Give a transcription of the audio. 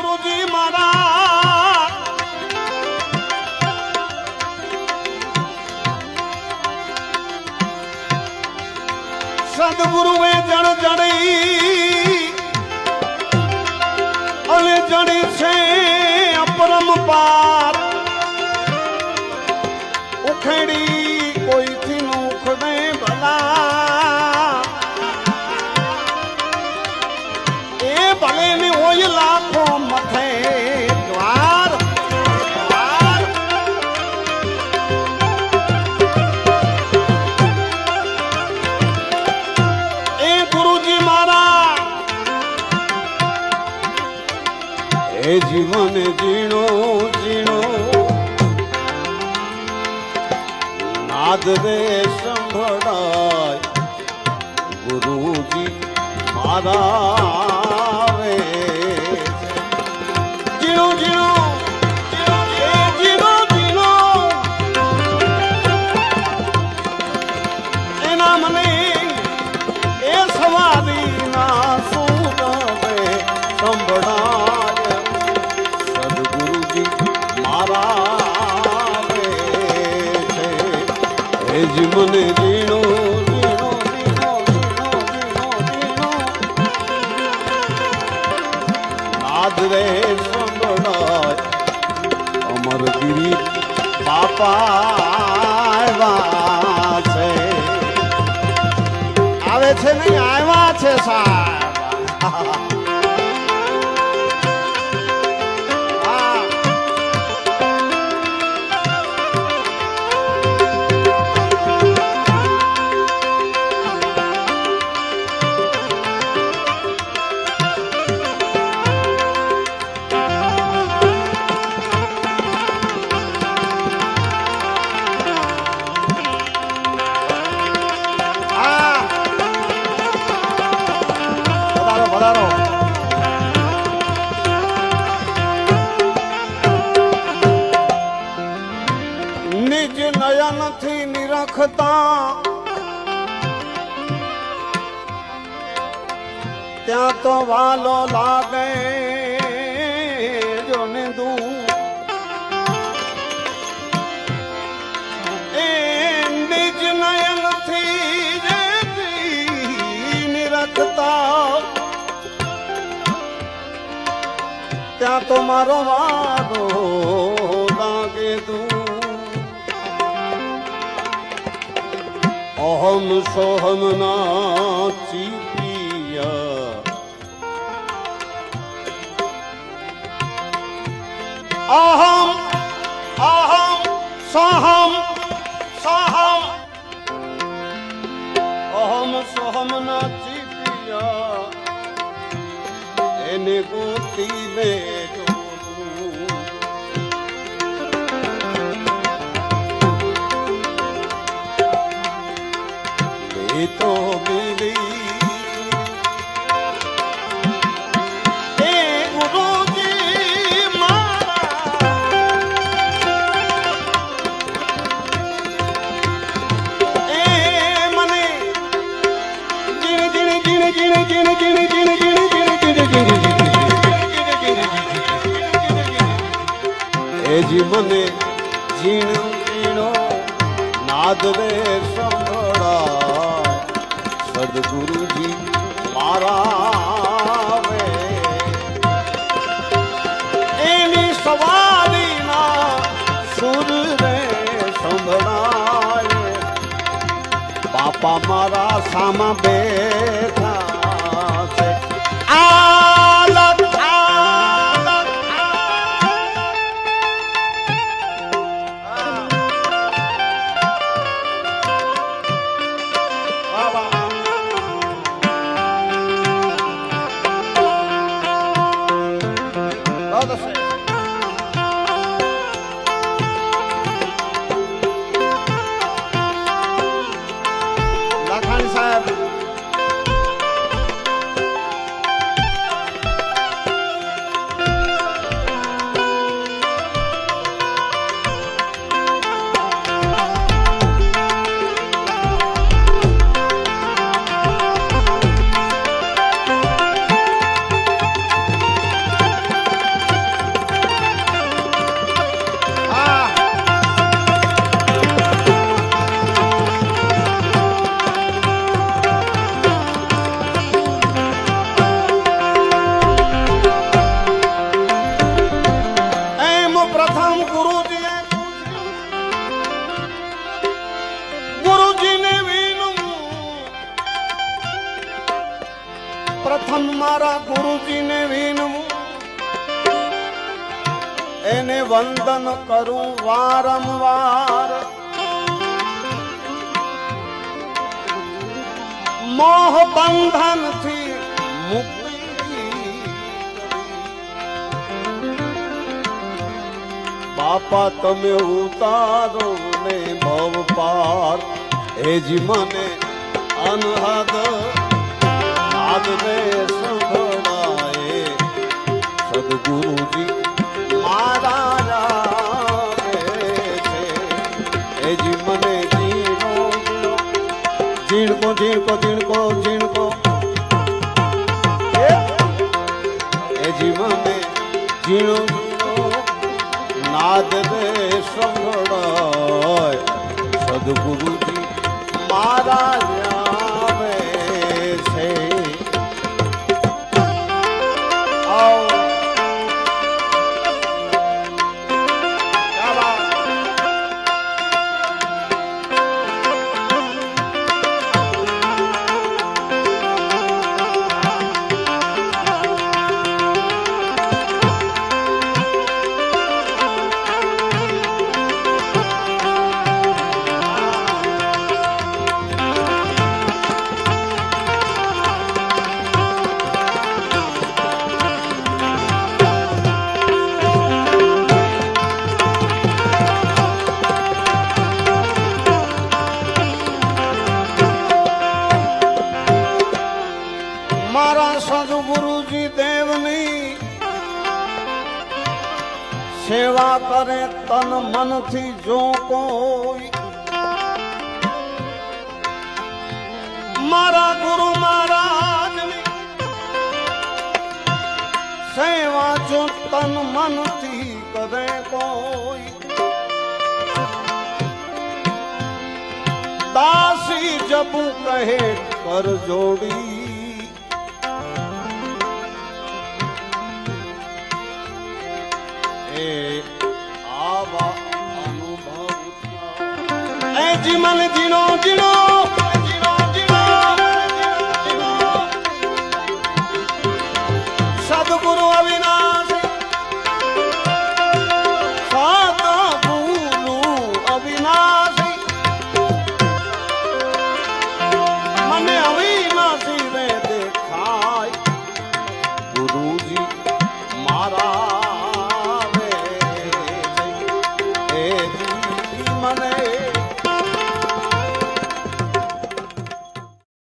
ગુરુજી મારા સદગુરુએ જણ જણી. અને જણી છે અપરંપાર ઉખેડી ઝીણો ઝીણો નાદ રે સંભળાય ગુરુજી મારા રે ઝીણો જ મને રીણો રે સંભળાય, અમર ગીરી બાપા છે. આવે છે નહીં આવ્યા છે સાહેબ. નિરખતા ત્યાં તો વાલો લાગે જો નિંદુ. નિજ નયનથી જેથી ત્યાં તો મારો વારો सोहम सोहम नाची प्रिया अहम अहम सहम सहम अहम सोहम नाची प्रिया એને ગોતી બેટો তো মিলি এ জীবনে ঝিণ ঝিণ নাদরে সম্ভরা સદગુરુજી મારા એની સવારીના સુર રે સંભળાય બાપા મારા સામા બેઠા All the same. ગુરુજીને વિનવું એને વંદન કરું વારંવાર. મોહ બંધનથી મુક્તિ. બાપા, તમે ઉતારો ને ભવ પાર. એ જ મને અનહદ. આદને સંભળ સદગુરુજી મારા રામે છે. એ જી મને જીણો, જીણકો જીણકો જીણકો જીણકો. એજી મને ઝીણો નાદ રે સંભળાય સદગુરુજી સેવા કરે તન મનથી જો કોઈ. મારા ગુરુ મહારાજ સેવા જો તન મનથી કરે કોઈ. દાસી જબુ કહે કર જોડી. એ જીવન જીણો